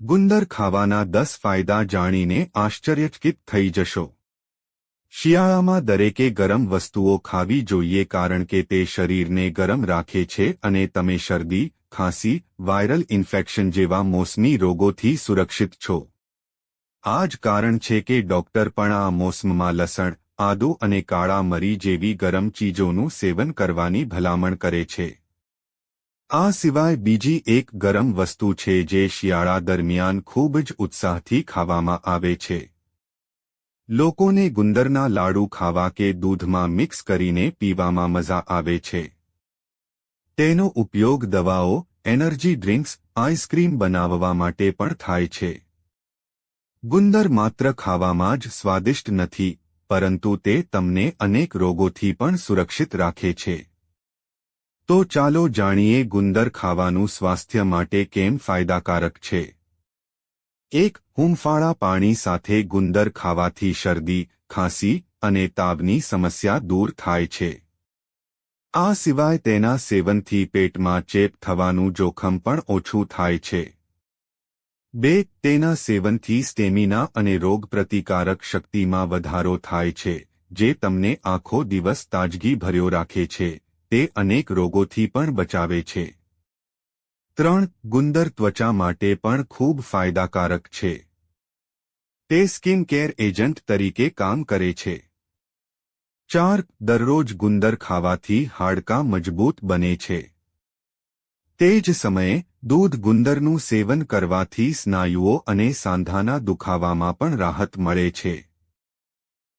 ગુંદર ખાવાના દસ ફાયદા જાણીને આશ્ચર્યચકિત થઈ જશો. શિયાળામાં દરેકે ગરમ વસ્તુઓ ખાવી જોઈએ કારણ કે તે શરીરને ગરમ રાખે છે અને તમે શરદી, ખાંસી, વાયરલ ઇન્ફેક્શન જેવા મોસમી રોગોથી સુરક્ષિત છો. આ જ કારણ છે કે ડોક્ટર પણ આ મોસમમાં લસણ, આદુ અને કાળા મરી જેવી ગરમ ચીજોનું સેવન કરવાની ભલામણ કરે છે. આ સિવાય બીજી એક ગરમ વસ્તુ છે જે શિયાળા દરમિયાન ખૂબ જ ઉત્સાહથી ખાવામાં આવે છે. લોકોને ગુંદરના લાડુ ખાવા કે દૂધમાં મિક્સ કરીને પીવામાં મજા આવે છે. તેનો ઉપયોગ દવાઓ, એનર્જી ડ્રિંક્સ, આઈસ્ક્રીમ બનાવવા માટે પણ થાય છે. ગુંદર માત્ર ખાવામાં જ સ્વાદિષ્ટ નથી, પરંતુ તે તમને અનેક રોગોથી પણ સુરક્ષિત રાખે છે. તો ચાલો જાણીએ ગુંદર ખાવાનું સ્વાસ્થ્ય માટે કેમ ફાયદાકારક છે. એક હુંફાળા પાણી સાથે ગુંદર ખાવાથી શરદી, ખાંસી અને તાવની સમસ્યા દૂર થાય છે. આ સિવાય તેના સેવનથી પેટમાં ચેપ થવાનું જોખમ પણ ઓછું થાય છે. બે, તેના સેવનથી સ્ટેમિના અને રોગપ્રતિકારક શક્તિમાં વધારો થાય છે, જે તમને આખો દિવસ તાજગી ભર્યો રાખે છે. તે અનેક રોગોથી પણ બચાવે છે. ત્રણ, ગુંદર ત્વચા માટે પણ ખૂબ ફાયદાકારક છે. તે સ્કિન કેર એજન્ટ તરીકે કામ કરે છે. ચાર, દરરોજ ગુંદર ખાવાથી હાડકાં મજબૂત બને છે. તે જ સમયે, દૂધ ગુંદરનું સેવન કરવાથી સ્નાયુઓ અને સાંધાના દુખાવામાં પણ રાહત મળે છે.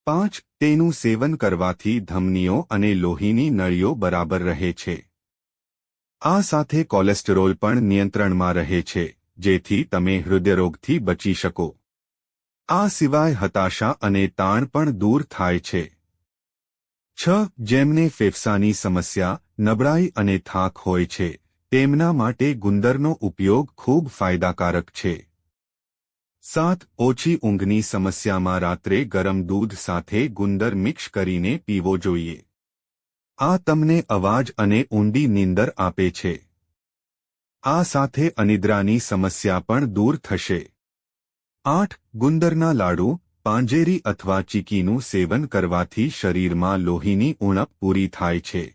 પાંચ તેનું સેવન કરવાથી ધમનીઓ અને લોહીની નળીઓ બરાબર રહે છે. આ સાથે કોલેસ્ટેરોલ પણ નિયંત્રણમાં રહે છે, જેથી તમે હૃદયરોગથી બચી શકો. આ સિવાય હતાશા અને તાણ પણ દૂર થાય છે. છ, જેમને ફેફસાની સમસ્યા, નબળાઈ અને થાક હોય છે, તેમના માટે ગુંદરનો ઉપયોગ ખૂબ ફાયદાકારક છે. સાત ઓછી ઊંઘની સમસ્યામાં રાત્રે ગરમ દૂધ સાથે ગુંદર મિક્સ કરીને પીવો જોઈએ. આ તમને અવાજ અને ઊંડી નીંદર આપે છે. આ સાથે અનિદ્રાની સમસ્યા પણ દૂર થશે. આઠ, ગુંદરના લાડુ, પાંજેરી અથવા ચીકીનું સેવન કરવાથી શરીરમાં લોહીની ઉણપ પૂરી થાય છે.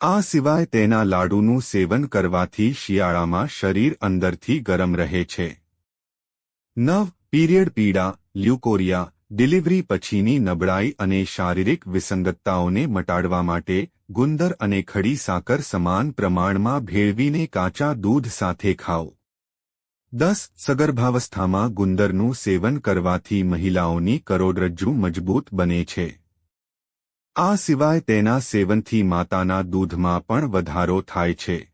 આ સિવાય તેના લાડુનું સેવન કરવાથી શિયાળામાં શરીર અંદરથી ગરમ રહે છે. નવ પીરિયડ પીડા, લ્યુકોરિયા, ડિલિવરી પછીની નબળાઈ અને શારીરિક વિસંગતતાઓને મટાડવા માટે ગુંદર અને ખડી સાકર સમાન પ્રમાણમાં ભેળવીને કાચા દૂધ સાથે ખાઓ. દસ સગર્ભાવસ્થામાં ગુંદરનું સેવન કરવાથી મહિલાઓની કરોડરજ્જુ મજબૂત બને છે. આ સિવાય તેના સેવનથી માતાના દૂધમાં પણ વધારો થાય છે.